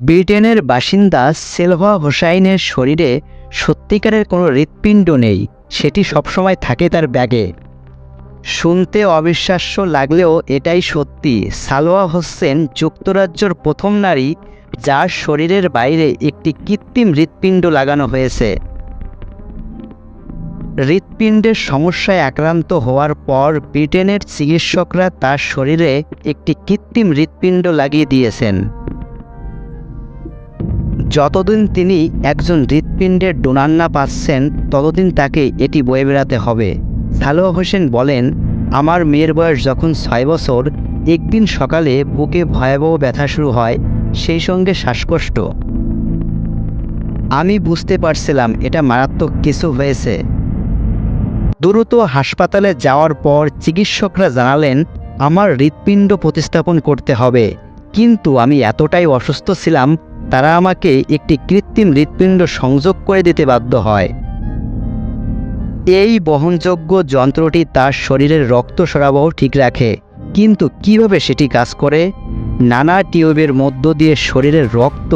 ব্রিটেনের বাসিন্দা সেলভা হোসাইনের শরীরে সত্যিকারের কোনো হৃৎপিণ্ড নেই, সেটি সবসময় থাকে তার ব্যাগে। শুনতে অবিশ্বাস্য লাগলেও এটাই সত্যি, সালোয়া হোসেন যুক্তরাজ্যের প্রথম নারী যার শরীরের বাইরে একটি কৃত্রিম হৃৎপিণ্ড লাগানো হয়েছে। হৃৎপিণ্ডের সমস্যায় আক্রান্ত হওয়ার পর ব্রিটেনের চিকিৎসকরা তার শরীরে একটি কৃত্রিম হৃৎপিণ্ড লাগিয়ে দিয়েছেন। যতদিন তিনি একজন হৃৎপিণ্ডের ডোনার না পাচ্ছেন, ততদিন তাকে এটি বয়ে বেড়াতে হবে। সালোয়া হোসেন বলেন, আমার মেয়ের বয়স যখন ছয় বছর, একদিন সকালে বুকে ভয়াবহ ব্যথা শুরু হয়, সেই সঙ্গে শ্বাসকষ্ট। আমি বুঝতে পারছিলাম এটা মারাত্মক কিছু হয়েছে। দ্রুত হাসপাতালে যাওয়ার পর চিকিৎসকরা জানালেন, আমার হৃৎপিণ্ড প্রতিস্থাপন করতে হবে। কিন্তু আমি এতটাই অসুস্থ ছিলাম তারা আমাকে একটি কৃত্রিম হৃৎপিণ্ড সংযোগ করে দিতে বাধ্য হয়। এই বহনযোগ্য যন্ত্রটি তার শরীরের রক্ত সরবরাহ ঠিক রাখে, কিন্তু কীভাবে সেটি কাজ করে? নানা টিউবের মধ্য দিয়ে শরীরের রক্ত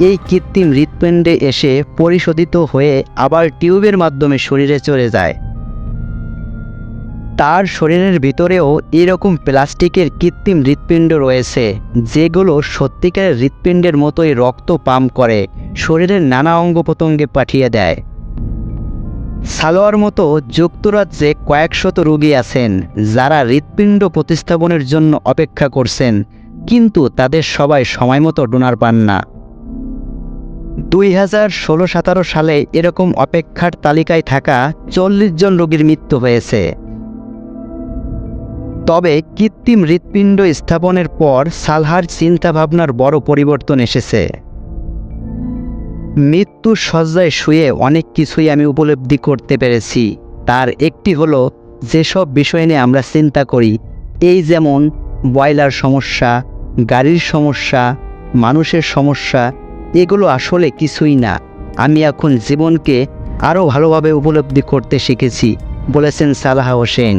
এই কৃত্রিম হৃৎপিণ্ডে এসে পরিশোধিত হয়ে আবার টিউবের মাধ্যমে শরীরে চলে যায়। তার শরীরের ভিতরেও এরকম প্লাস্টিকের কৃত্রিম হৃৎপিণ্ড রয়েছে, যেগুলো সত্যিকারের হৃৎপিণ্ডের মতোই রক্ত পাম্প করে, শরীরের নানা অঙ্গ প্রত্যঙ্গে পাঠিয়ে দেয়। সালোয়ার মতো যুক্তরাজ্যে কয়েকশত রোগী আছেন, যারা হৃৎপিণ্ড প্রতিস্থাপনের জন্য অপেক্ষা করছেন, কিন্তু তাদের সবাই সময় মতো ডোনার পান না। দুই হাজার ষোলো সতেরো সালে এরকম অপেক্ষার তালিকায় থাকা চল্লিশ জন রোগীর মৃত্যু হয়েছে। তবে কৃত্রিম হৃৎপিণ্ড স্থাপনের পর সালহার চিন্তাভাবনার বড় পরিবর্তন এসেছে। মৃত্যুর শয্যায় শুয়ে অনেক কিছুই আমি উপলব্ধি করতে পেরেছি। তার একটি হলো, যেসব বিষয় নিয়ে আমরা চিন্তা করি, এই যেমন বয়লার সমস্যা, গাড়ির সমস্যা, মানুষের সমস্যা, এগুলো আসলে কিছুই না। আমি এখন জীবনকে আরও ভালোভাবে উপলব্ধি করতে শিখেছি, বলেছেন সালাহা হোসেন।